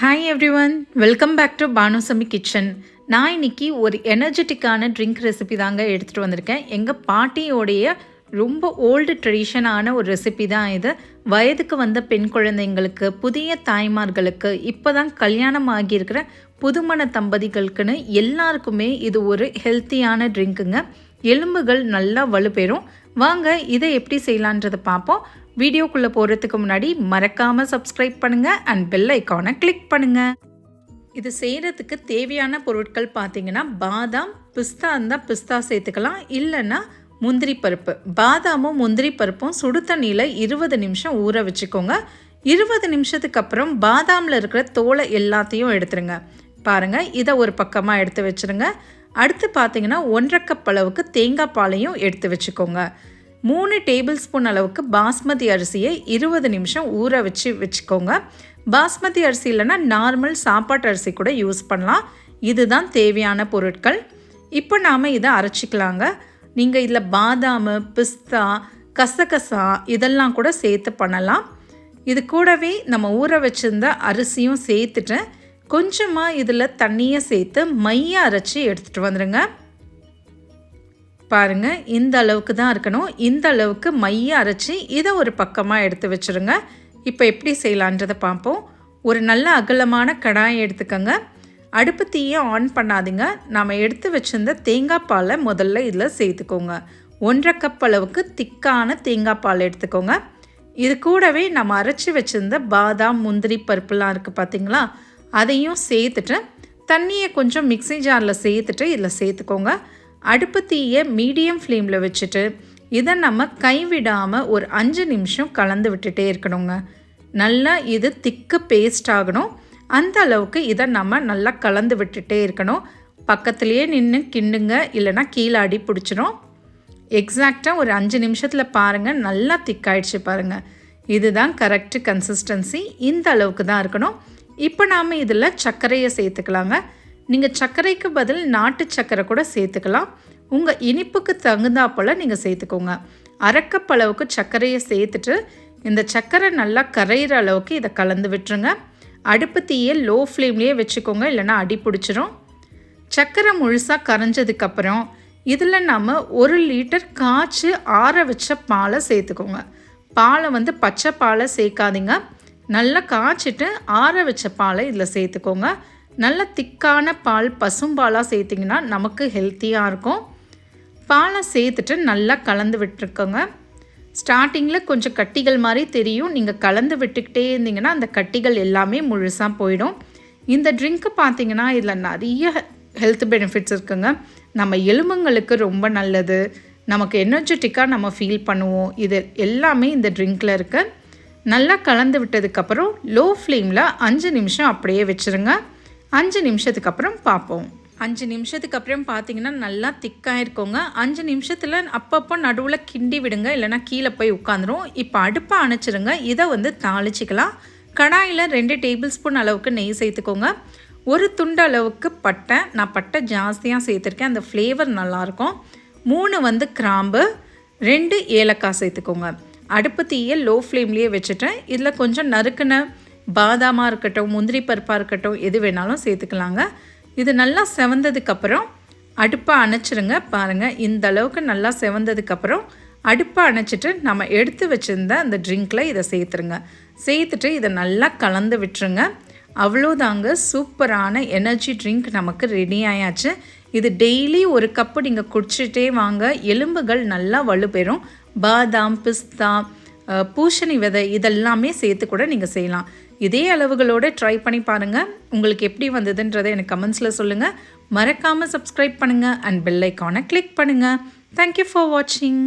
Hi everyone welcome back to Banusami kitchen நான் இன்னைக்கு ஒரு எனர்ஜெட்டிக்கான ட்ரிங்க் ரெசிபி தாங்க எடுத்துகிட்டு வந்திருக்கேன். எங்கள் பாட்டியோடைய ரொம்ப ஓல்டு ட்ரெடிஷனான ஒரு ரெசிபி தான் இது. வயதுக்கு வந்த பெண் குழந்தைங்களுக்கு புதிய தாய்மார்களுக்கு இப்போ தான் கல்யாணம் ஆகியிருக்கிற புதுமண தம்பதிகளுக்குன்னு எல்லாருக்குமே இது ஒரு ஹெல்த்தியான ட்ரிங்க்குங்க எலும்புகள் நல்லா வலுப்பெறும். வாங்க இதை எப்படி செய்யலான்றதை பார்ப்போம். வீடியோக்குள்ளே போகிறதுக்கு முன்னாடி மறக்காமல் சப்ஸ்கிரைப் பண்ணுங்கள் அண்ட் பெல் ஐக்கானை கிளிக் பண்ணுங்கள் இது செய்கிறதுக்கு தேவையான பொருட்கள் பார்த்தீங்கன்னா பாதாம் பிஸ்தா இருந்தால் பிஸ்தா சேர்த்துக்கலாம். இல்லைன்னா முந்திரி பருப்பு. பாதாமும் முந்திரி பருப்பும் சுடு தண்ணியில் இருபது நிமிஷம் ஊற வச்சுக்கோங்க. இருபது நிமிஷத்துக்கு அப்புறம் பாதாமில் இருக்கிற தோலை எல்லாத்தையும் எடுத்துருங்க. பாருங்கள் இதை ஒரு பக்கமாக எடுத்து வச்சுருங்க. அடுத்து பார்த்தீங்கன்னா ஒன்றரை கப் அளவுக்கு தேங்காய் பாலையும் எடுத்து வச்சுக்கோங்க. மூணு டேபிள் ஸ்பூன் அளவுக்கு பாஸ்மதி அரிசியை இருபது நிமிஷம் ஊற வச்சு வச்சுக்கோங்க. பாஸ்மதி அரிசி இல்லைன்னா நார்மல் சாப்பாட்டு அரிசி கூட யூஸ் பண்ணலாம். இதுதான் தேவையான பொருட்கள். இப்போ நாம் இதை அரைச்சிக்கலாங்க. நீங்கள் இதில் பாதாம் பிஸ்தா கசகசா இதெல்லாம் கூட சேர்த்து பண்ணலாம். இது கூடவே நம்ம ஊற வச்சுருந்த அரிசியும் சேர்த்துட்டு கொஞ்சமாக இதில் தண்ணியை சேர்த்து மைய அரைச்சி எடுத்துகிட்டு வந்துடுங்க பாருங்கள் இந்த அளவுக்கு தான் இருக்கணும். இந்த அளவுக்கு மைய அரைச்சி இதை ஒரு பக்கமாக எடுத்து வச்சுருங்க. இப்போ எப்படி செய்யலான்றதை பார்ப்போம். ஒரு நல்ல அகலமான கடாயை எடுத்துக்கோங்க. அடுப்பு தீயை ஆன் பண்ணாதீங்க. நாம் எடுத்து வச்சுருந்த தேங்காய் பாலை முதல்ல இதில் சேர்த்துக்கோங்க. ஒன்றரை கப் அளவுக்கு திக்கான தேங்காய் பால் எடுத்துக்கோங்க. இது கூடவே நம்ம அரைச்சி வச்சுருந்த பாதாம் முந்திரி பருப்புலாம் இருக்குது பார்த்தீங்களா? அதையும் சேர்த்துட்டு தண்ணியை கொஞ்சம் மிக்சி ஜாரில் சேர்த்துட்டு இதில் சேர்த்துக்கோங்க. அடுப்பு தீயை மீடியம் ஃப்ளேமில் வச்சுட்டு இதை நம்ம கைவிடாமல் ஒரு அஞ்சு நிமிஷம் கலந்து விட்டுட்டே இருக்கணுங்க. நல்லா இது திக்கு பேஸ்ட் ஆகணும். அந்த அளவுக்கு இதை நம்ம நல்லா கலந்து விட்டுட்டே இருக்கணும். பக்கத்துலேயே நின்று கிண்டுங்க இல்லைனா கீழே அடி பிடிச்சிரும். எக்ஸாக்டாக ஒரு அஞ்சு நிமிஷத்தில் பாருங்கள் நல்லா திக்காயிடுச்சு பாருங்கள் இதுதான் கரெக்டு கன்சிஸ்டன்சி இந்த அளவுக்கு தான் இருக்கணும். இப்போ நாம் இதில் சர்க்கரையை சேர்த்துக்கலாங்க. நீங்கள் சர்க்கரைக்கு பதில் நாட்டு சர்க்கரை கூட சேர்த்துக்கலாம். உங்கள் இனிப்புக்கு தகுந்தாப்போல் நீங்கள் சேர்த்துக்கோங்க. அரக்கப்பளவுக்கு சர்க்கரையை சேர்த்துட்டு இந்த சர்க்கரை நல்லா கரையிற அளவுக்கு இதை கலந்து விட்டுருங்க. அடுப்பு தீயை லோ ஃப்ளேம்லேயே வச்சுக்கோங்க இல்லைனா அடி பிடிச்சிரும். சர்க்கரை முழுசாக கரைஞ்சதுக்கப்புறம் இதில் நம்ம ஒரு லிட்டர் காய்ச்சி ஆற வச்ச பாலை சேர்த்துக்கோங்க. பாலை வந்து பச்சை பாலை சேர்க்காதீங்க. நல்லா காய்ச்சிட்டு ஆற வச்ச பாலை இதில் சேர்த்துக்கோங்க. நல்ல திக்கான பால் பசும்பாலாக சேர்த்திங்கன்னா நமக்கு ஹெல்த்தியாக இருக்கும். பாலை சேர்த்துட்டு நல்லா கலந்து விட்டுருக்கோங்க. ஸ்டார்டிங்கில் கொஞ்சம் கட்டிகள் மாதிரி தெரியும். நீங்கள் கலந்து விட்டுக்கிட்டே இருந்தீங்கன்னா அந்த கட்டிகள் எல்லாமே முழுசாக போயிடும். இந்த ட்ரிங்க்கு பார்த்தீங்கன்னா இதில் நிறைய ஹெல்த் பெனிஃபிட்ஸ் இருக்குங்க. நம்ம எலும்புங்களுக்கு ரொம்ப நல்லது. நமக்கு எனர்ஜெட்டிக்காக நம்ம ஃபீல் பண்ணுவோம். இது எல்லாமே இந்த ட்ரிங்க்கில் இருக்குது நல்லா கலந்து விட்டதுக்கப்புறம் லோ ஃப்ளேமில் அஞ்சு நிமிஷம் அப்படியே வச்சுருங்க. அஞ்சு நிமிஷத்துக்கு அப்புறம் பார்ப்போம். அஞ்சு நிமிஷத்துக்கு அப்புறம் பார்த்தீங்கன்னா நல்லா திக்காக இருக்கோங்க அஞ்சு நிமிஷத்தில் அப்பப்போ நடுவில் கிண்டி விடுங்க இல்லைனா கீழே போய் உட்காந்துரும். இப்போ அடுப்பை அணைச்சிருங்க. இதை வந்து தாளிச்சிக்கலாம். கடாயில் ரெண்டு டேபிள் ஸ்பூன் அளவுக்கு நெய் சேர்த்துக்கோங்க. ஒரு துண்டு அளவுக்கு பட்டை. நான் பட்டை ஜாஸ்தியாக சேர்த்துருக்கேன். அந்த ஃப்ளேவர் நல்லாயிருக்கும். மூணு வந்து கிராம்பு. ரெண்டு ஏலக்காய் சேர்த்துக்கோங்க. அடுப்பு தீயை லோ ஃப்ளேம்லேயே வச்சுட்டேன். இதில் கொஞ்சம் நறுக்குன பாதாமாக இருக்கட்டும் முந்திரி பருப்பாக இருக்கட்டும் எது வேணாலும் சேர்த்துக்கலாங்க. இது நல்லா செவந்ததுக்கப்புறம் அடுப்பை அணைச்சிருங்க. பாருங்கள் இந்த அளவுக்கு நல்லா செவந்ததுக்கப்புறம் அடுப்பை அணைச்சிட்டு நம்ம எடுத்து வச்சுருந்த அந்த ட்ரிங்க்கில் இதை சேர்த்துருங்க. சேர்த்துட்டு இதை நல்லா கலந்து விட்டுருங்க. அவ்வளோதாங்க சூப்பரான எனர்ஜி ட்ரிங்க் நமக்கு ரெடி ஆயாச்சு. இது டெய்லி ஒரு கப்பு நீங்கள் குடிச்சிட்டே வாங்க. எலும்புகள் நல்லா வலுப்பெறும். பாதாம் பிஸ்தா பூசணி விதை இதெல்லாமே சேர்த்து கூட நீங்கள் செய்யலாம். இதே அளவுகளோடு ட்ரை பண்ணி பாருங்கள் உங்களுக்கு எப்படி வந்ததுன்றதை எனக்கு கமெண்ட்ஸில் சொல்லுங்கள் மறக்காமல் சப்ஸ்கிரைப் பண்ணுங்கள் அண்ட் பெல் ஐக்கானை கிளிக் பண்ணுங்கள் தேங்க்யூ ஃபார் வாட்சிங்